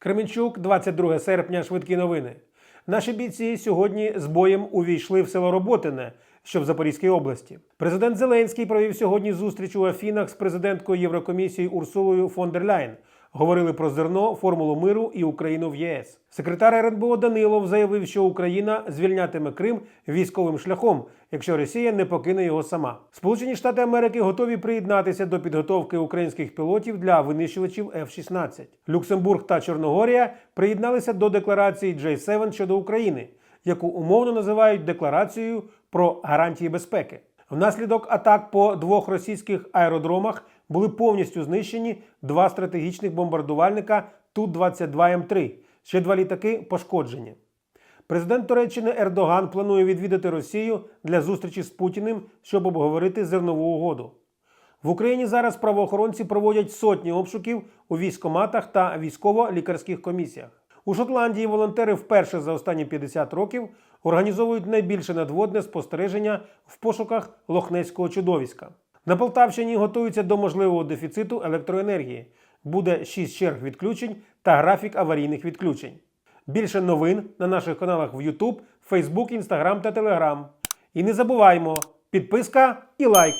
Кременчук, 22 серпня. Швидкі новини. Наші бійці сьогодні з боєм увійшли в село Роботине, що в Запорізькій області. Президент Зеленський провів сьогодні зустріч у Афінах з президенткою Єврокомісії Урсулою фон дер Ляйн. Говорили про зерно, формулу миру і Україну в ЄС. Секретар РНБО Данилов заявив, що Україна звільнятиме Крим військовим шляхом, якщо Росія не покине його сама. Сполучені Штати Америки готові приєднатися до підготовки українських пілотів для винищувачів F-16. Люксембург та Чорногорія приєдналися до декларації J7 щодо України, яку умовно називають декларацією про гарантії безпеки. Внаслідок атак по двох російських аеродромах були повністю знищені два стратегічних бомбардувальника Ту-22М3. Ще два літаки пошкоджені. Президент Туреччини Ердоган планує відвідати Росію для зустрічі з Путіним, щоб обговорити зернову угоду. В Україні зараз правоохоронці проводять сотні обшуків у військоматах та військово-лікарських комісіях. У Шотландії волонтери вперше за останні 50 років організовують найбільше надводне спостереження в пошуках лохнеського чудовиська. На Полтавщині готуються до можливого дефіциту електроенергії. Буде 6 черг відключень та графік аварійних відключень. Більше новин на наших каналах в YouTube, Facebook, Instagram та Telegram. І не забуваймо, підписка і лайк.